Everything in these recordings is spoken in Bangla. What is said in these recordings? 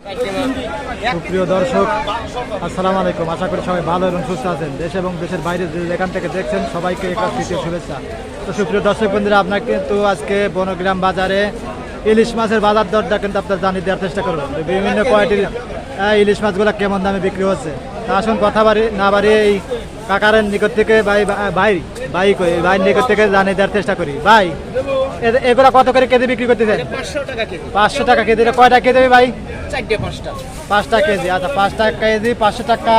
সুপ্রিয় দর্শক, আসসালামু আলাইকুম। আশা করি সবাই ভালো এবং সুস্থ আছেন। দেশ এবং দেশের বাইরে যেখান থেকে দেখছেন, সবাইকে একত্রিত শুভেচ্ছা। তো সুপ্রিয় দর্শক বন্ধুরা আপনার কিন্তু আজকে বনগ্রাম বাজারে ইলিশ মাছের বাজার দরটা কিন্তু আপনার জানিয়ে দেওয়ার চেষ্টা করবেন বিভিন্ন কোয়ালিটির ইলিশ মাছগুলো কেমন দামে বিক্রি হচ্ছে? আসুন কথা বাড়ি না বাড়িয়ে এই কাকারের নিকট থেকে ভাই ভাই ভাই কই ভাইয়ের নিকট থেকে জানিয়ে দেওয়ার চেষ্টা করি। ভাই এগুলো কত করে কেজি বিক্রি করতে চাই পাঁচশো টাকা কেজি। কয়টা কেজি ভাই? পাঁচটা কেজি আচ্ছা পাঁচটা কেজি পাঁচশো টাকা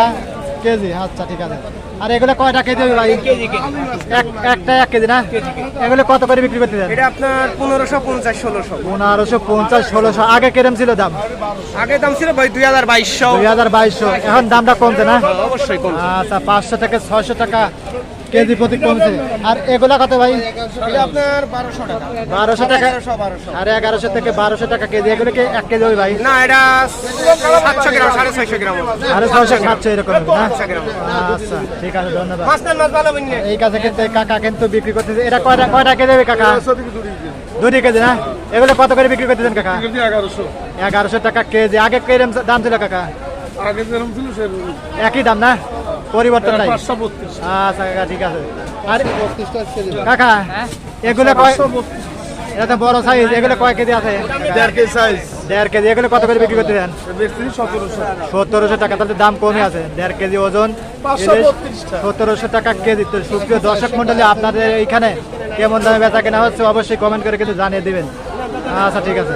কেজি। আচ্ছা ঠিক আছে। আর এগুলো কয়টা কেজি হবে ভাই একটা এক কেজি না? এগুলো কত করে বিক্রি করতে দেন এটা আপনার পনেরোশো পঞ্চাশ ষোলোশো। পনেরোশো পঞ্চাশ ষোলোশো। আগে কেরম ছিল দাম? আগে দাম ছিল ভাই দুই হাজার বাইশশো। দুই হাজার বাইশশো। এখন দামটা কমছে না? অবশ্যই আচ্ছা পাঁচশো থেকে ছয়শো টাকা কেজি প্রতি কমছে আর এগুলা কত ভাই? আপনার বারোশো টাকা। বারোশো টাকা? এগারোশো সাড়ে এগারোশো থেকে বারোশো টাকা কেজি। এগুলো কি এক কেজি হবে ভাই? না এটা সাতশো গ্রাম সাড়ে ছয়শো গ্রাম সাড়ে ছয়শো সাতশো এরকম আচ্ছা ঠিক আছে ধন্যবাদ। এই কাছে কিন্তু কাকা কিন্তু বিক্রি করতেছে। এটা কয়টা কয়টা কেজি হবে কাকা? দুটি কেজি। না? এগুলো কত করে বিক্রি করতেছেন কাকা? এগারোশো। এগারোশো টাকা কেজি। আগে কিরম দাম ছিল কাকা? আগে যেরকম ছিল একই দাম না? পরিবর্তন নাই আচ্ছা কাকা ঠিক আছে। আর কাকা এগুলো কয় এটা তো বড় সাইজ এগুলো কয় কেজি আছে? দেড় কেজি সাইজ দেড় কেজি এগুলো কত করে বিক্রি করতে দেন? সতেরোশো। টাকা তাহলে দাম কমে আছে। দেড় কেজি ওজন। সত্তরশো টাকা কেজি। তো সুপ্রিয় দর্শক মন্ডলী আপনাদের এইখানে কেমন দামে বেচা কেনা হচ্ছে অবশ্যই কমেন্ট করে কিন্তু জানিয়ে দিবেন। আচ্ছা ঠিক আছে।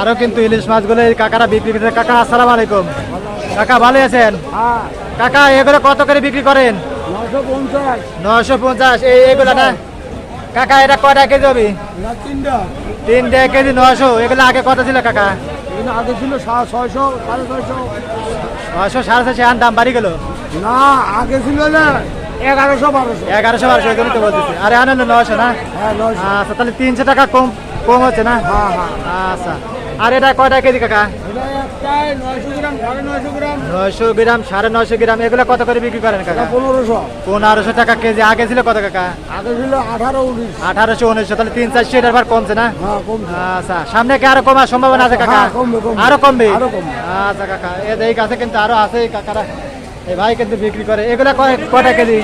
আরও কিন্তু ইলিশ মাছগুলো এই কাকারা বিক্রি করছে কাকা আসসালামু আলাইকুম। কাকা ভালো আছেন? কাকা এগুলো কত করে বিক্রি করেন? নশো পঞ্চাশ। এই এগুলো না? কাকা এটা কটা কেজি হবে? তিনটা কেজি নশো এগুলো আগে কত ছিল কাকা? আগে ছিল ছয়শো সাড়ে ছয়শো। নশো সাড়ে ছশো এখন দাম বাড়ি গেল? না আগে ছিল না এগারোশো বারোশো এগারোশো বারোশো এগুলো তো বলতেছি। আরে আনন্দ নশো না? হ্যাঁ আচ্ছা তাহলে তিনশো টাকা কম কম হচ্ছে না? হ্যাঁ হ্যাঁ। আচ্ছা। আর এটা কয়টা কেজি কাকা? নয়শো গ্রাম সাড়ে নয়শো গ্রাম। এগুলো কত করে বিক্রি করেন কাকা? পনেরোশো। পনেরোশো টাকা কেজি। আগে ছিল কত কাকা? আগে ছিল আঠারো উনিশ। আঠারোশো উনিশশো তাহলে তিন চারশো এটার বার কমছে না? হ্যাঁ কমছে। আচ্ছা সামনে কি আরও কমার সম্ভাবনা আছে কাকা? হ্যাঁ। আরও কমবে? আচ্ছা কাকা এ- এই কাছে কিন্তু আরও আছে কাকারা। এই ভাই কিন্তু বিক্রি করে। এগুলা কয় কয়টা কেজি?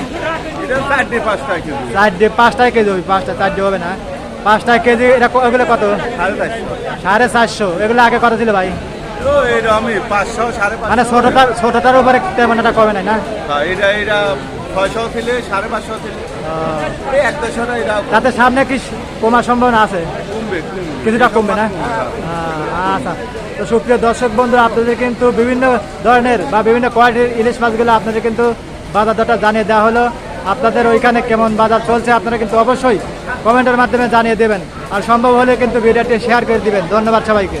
চারটে পাঁচটা কেজি। চারটে পাঁচটায় কেজি হবে পাঁচটা চারটে হবে না? পাঁচটা কেজি এটা এগুলো কত? সাড়ে চারশো। এগুলো আগে কত ছিল ভাই? পাঁচশো মানে ছোটটার ছোটটার উপরে তেমন একটা কমে নাই না? এটা এটা ছয়শো ছিল সাড়ে পাঁচশো ছিল। এটা তাতে সামনে কি কমার সম্ভাবনা আছে? কিছুটা কমবে না? আচ্ছা। তো সুপ্রিয় দর্শক বন্ধু আপনাদের কিন্তু বিভিন্ন ধরনের বা বিভিন্ন কোয়ালিটির ইলিশ মাছগুলো আপনাদের কিন্তু বাজার দরটা জানিয়ে দেওয়া হলো। আপনাদের ওইখানে কেমন বাজার চলছে আপনারা কিন্তু অবশ্যই কমেন্টের মাধ্যমে জানিয়ে দেবেন। আর সম্ভব হলে কিন্তু ভিডিওটি শেয়ার করে দিবেন। ধন্যবাদ সবাইকে।